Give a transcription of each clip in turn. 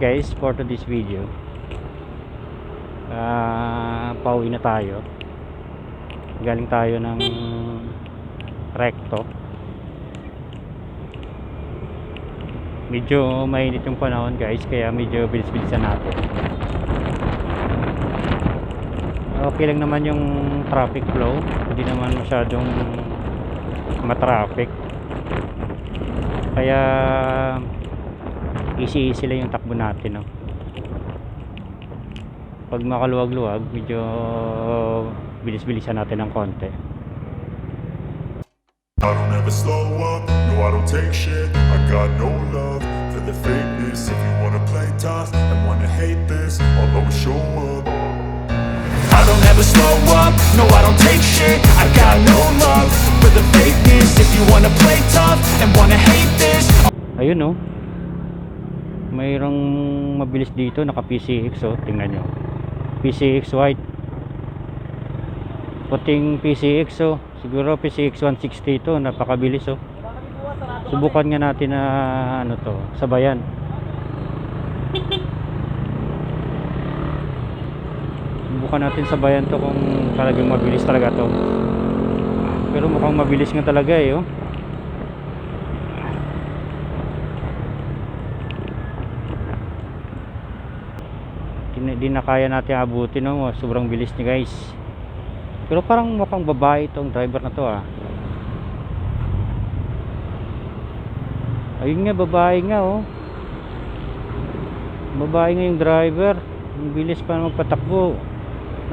guys for today's video. Ah, pauwi na tayo. Galing tayo ng recto. Medyo mainit yung panahon guys kaya medyo bilis-bilisan natin. Okay lang naman yung traffic flow. Hindi naman masyadong matraffic. Kaya easy easy lang yung takbo natin no? pag makaluwag-luwag medyo bilis-bilisan natin ng konti. I don't ever slow up, no I don't take shit. I got no love for the fakeness. If you wanna play tough and wanna hate this I'll always show up. I don't ever slow up, no I don't take shit. I got no love for the fakeness. If you wanna play tough and wanna hate this ayun no mayroong mabilis dito naka PCX oh. Tingnan nyo. PCX white. Puting PCX oh. Siguro PCX 160 ito napakabilis oh. Subukan nga natin na ano to sabayan. Subukan natin sabayan to kung talagang mabilis talaga to. Pero mukhang mabilis nga talaga eh oh Di- di na kaya natin abutin no? Sobrang bilis ni guys. Pero parang mukhang babae itong driver na to ah. Ayun nga babae nga oh. Babae nga yung driver. Ang bilis pa magpatakbo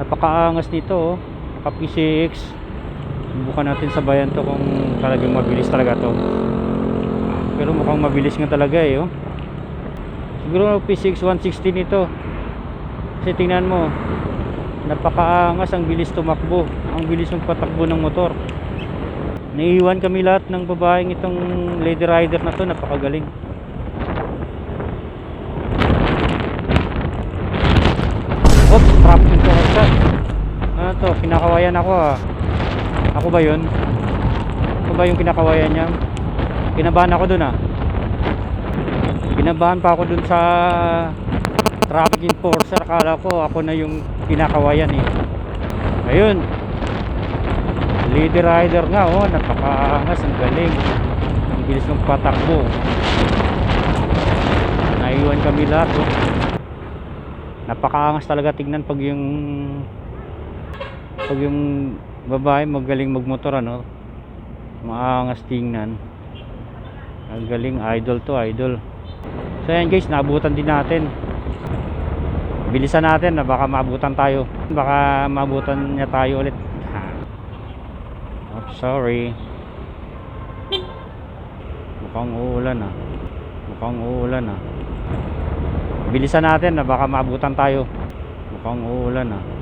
napakaangas nito oh. Naka PCX subukan natin sabayan to kung talagang mabilis talaga to. Pero mukhang mabilis nga talaga eh oh. Siguro PCX 160 nito kasi tingnan mo napakaangas ang bilis tumakbo. Ang bilis ng patakbo ng motor. Naiiwan kami lahat ng babaeng itong lady rider na to. Napakagaling. Oops traffic ko sa ano to? Kinakawayan ako ah. Ako ba yun? Ako ba yung kinakawayan niya? Kinabahan ako dun ah. Kinabahan pa ako dun sa traffic enforcer akala ko ako na yung kinakawayan eh. Ayun. Lady rider nga oh napakaangas ang galing. Ang bilis ng patakbo. Naiwan kami lahat oh. Napakaangas talaga tignan pag yung pag yung babae magaling magmotor ano. Maangas tingnan. Ang galing idol to idol. So yan guys naabutan din natin bilisan natin na baka maabutan tayo. Baka maabutan niya tayo ulit. Ha. oh, sorry. Mukhang uulan ah. Mukhang uulan ah. Bilisan natin na baka maabutan tayo. Mukhang uulan ah